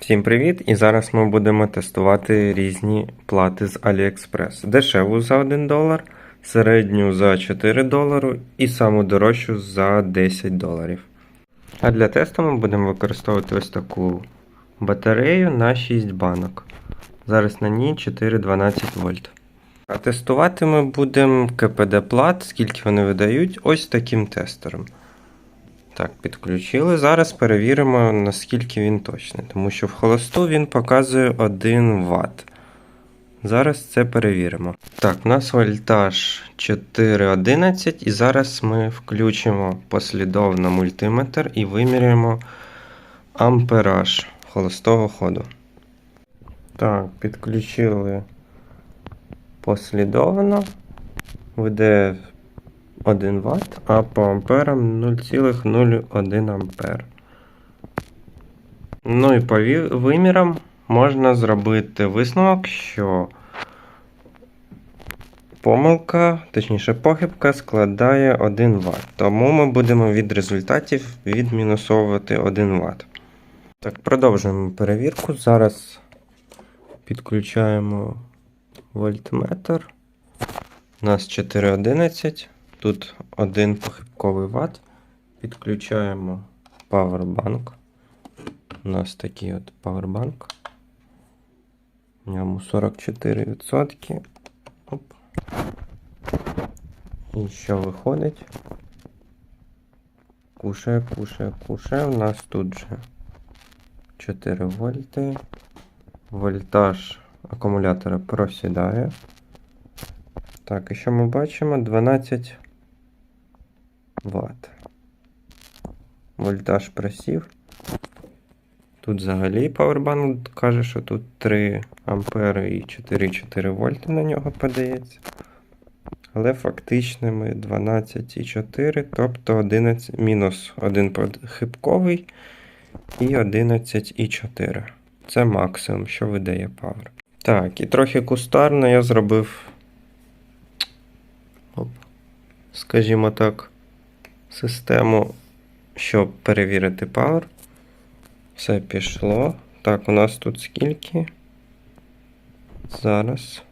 Всім привіт! І зараз ми будемо тестувати різні плати з AliExpress. Дешеву за 1 долар, середню за 4 долари і саму дорожчу за 10 доларів. А для тесту ми будемо використовувати ось таку батарею на 6 банок. Зараз на ній 412 вольт. А тестувати ми будемо КПД плат, скільки вони видають, ось таким тестером. Так, підключили. Зараз перевіримо, наскільки він точний, тому що в холосту він показує 1 Вт. Зараз це перевіримо. Так, у нас вольтаж 4,11, і зараз ми включимо послідовно мультиметр і виміряємо ампераж холостого ходу. Так, підключили послідовно. Веде 1 Вт, а по амперам 0,01 ампер. Ну і по вимірам можна зробити висновок, що помилка, точніше похибка, складає 1 Вт. Тому ми будемо від результатів відмінусовувати 1 Вт. Так, продовжуємо перевірку. Зараз підключаємо вольтметр. У нас 4,11. Тут один похибковий ватт. Підключаємо павербанк. У нас такий от павербанк. В ньому 44%. Оп. І що виходить? Кушає, кушає, кушає. У нас тут же 4 вольти. Вольтаж акумулятора просідає. Так, і що ми бачимо? 12 Вт. Вольтаж просів. Тут взагалі павербанк каже, що тут 3 ампери і 4,4 вольти на нього подається. Але фактичними 12,4, тобто 11, мінус 1 хибковий і 11,4. Це максимум, що видає павер. Так, і трохи кустарно я зробив, оп, скажімо так, систему, щоб перевірити Power. Все пішло. Так, у нас тут скільки? Зараз.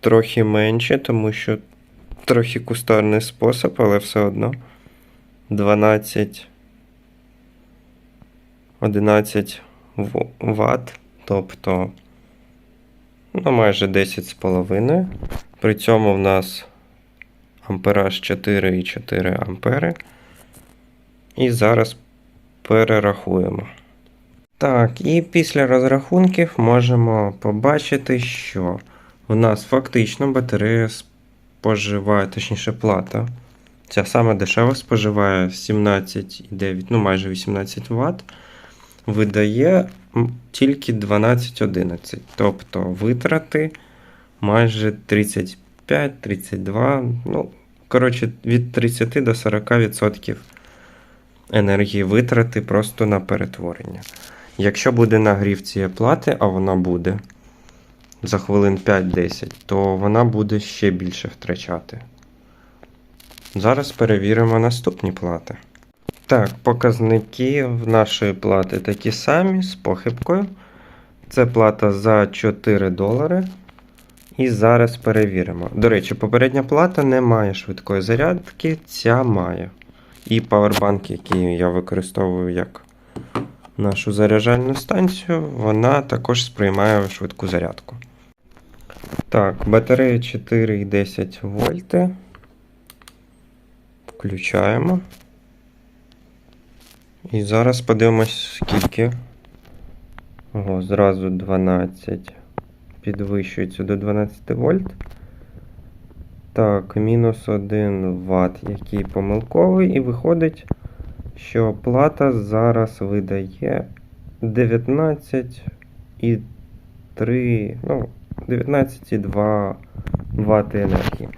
Трохи менше, тому що трохи кустарний спосіб, але все одно. 12. 11 Вт, тобто ну, майже 10,5. При цьому в нас ампераж 4,4 ампери. І зараз перерахуємо. Так, і після розрахунків можемо побачити, що у нас фактично батарея споживає, точніше плата. Ця саме дешева споживає 17,9, ну майже 18 Вт. Видає тільки 12,11. Тобто витрати майже 35-32, ну, коротше, від 30 до 40% енергії витрати просто на перетворення. Якщо буде нагрів цієї плати, а вона буде за хвилин 5-10, то вона буде ще більше втрачати. Зараз перевіримо наступні плати. Так, показники в нашої плати такі самі з похибкою. Це плата за 4 долари. І зараз перевіримо. До речі, попередня плата не має швидкої зарядки, ця має. І павербанк, який я використовую як нашу заряджальну станцію, вона також сприймає швидку зарядку. Так, батарея 4,10 вольти. Включаємо. І зараз подивимось, скільки. Ого, зразу 12 підвищується до 12 вольт. Так, мінус 1 Вт, який помилковий, і виходить, що плата зараз видає 19,3, ну, 19,2 Вт енергії.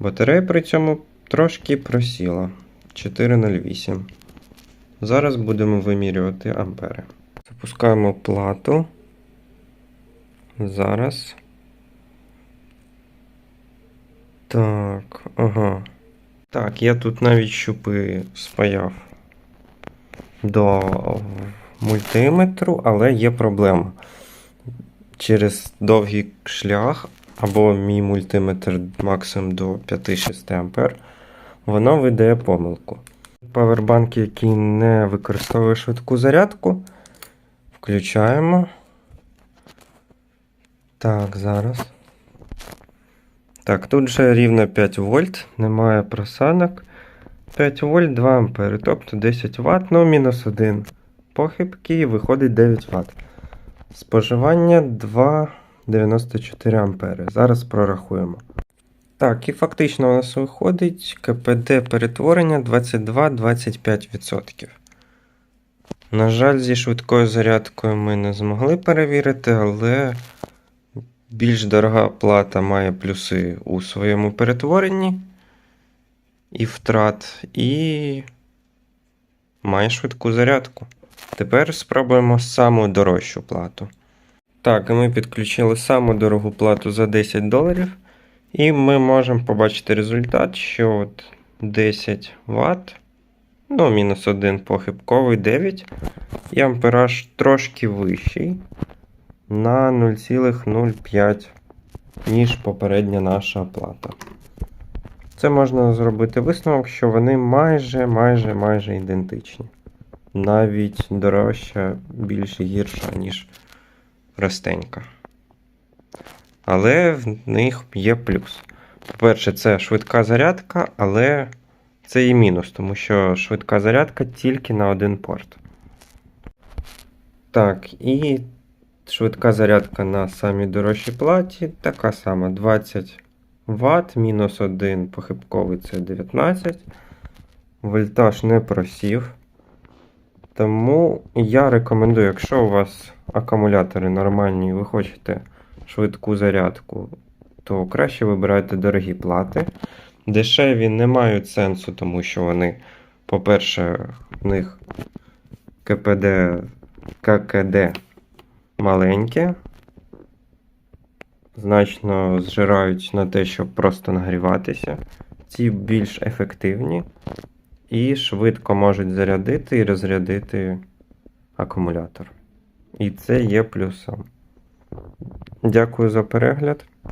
Батарея при цьому трошки просіла 4,08. Зараз будемо вимірювати ампери. Запускаємо плату. Зараз. Так, ага. Так, я тут навіть щупи спаяв до мультиметру, але є проблема. Через довгий шлях, або мій мультиметр максимум до 5-6 А, воно видає помилку. Павербанк, який не використовує швидку зарядку, включаємо. Так, зараз. Так, тут же рівно 5 вольт, немає просадок. 5 вольт 2 ампери, тобто 10 Вт, ну мінус 1 похибки, і виходить 9 Вт. Споживання 2,94 ампери. Зараз прорахуємо. Так, і фактично у нас виходить КПД перетворення 22-25%. На жаль, зі швидкою зарядкою ми не змогли перевірити, але більш дорога плата має плюси у своєму перетворенні і втрат, і має швидку зарядку. Тепер спробуємо саму дорожчу плату. Так, ми підключили саму дорогу плату за 10 доларів. І ми можемо побачити результат, що от 10 Вт, ну, мінус 1 похибковий 9, і ампераж трошки вищий на 0,05, ніж попередня наша плата. Це можна зробити висновок, що вони майже, майже, майже ідентичні. Навіть дорожча, більш гірша, ніж простенька. Але в них є плюс. По-перше, це швидка зарядка, але це і мінус, тому що швидка зарядка тільки на один порт. Так, і швидка зарядка на самій дорожчій платі така сама: 20 Вт, мінус 1 похибковий це 19. Вольтаж не просів. Тому я рекомендую, якщо у вас акумулятори нормальні і ви хочете швидку зарядку, то краще вибирайте дорогі плати. Дешеві не мають сенсу, тому що вони, по-перше, в них КПД, ККД маленьке, значно зжирають на те, щоб просто нагріватися. Ці більш ефективні і швидко можуть зарядити і розрядити акумулятор. І це є плюсом. Дякую за перегляд.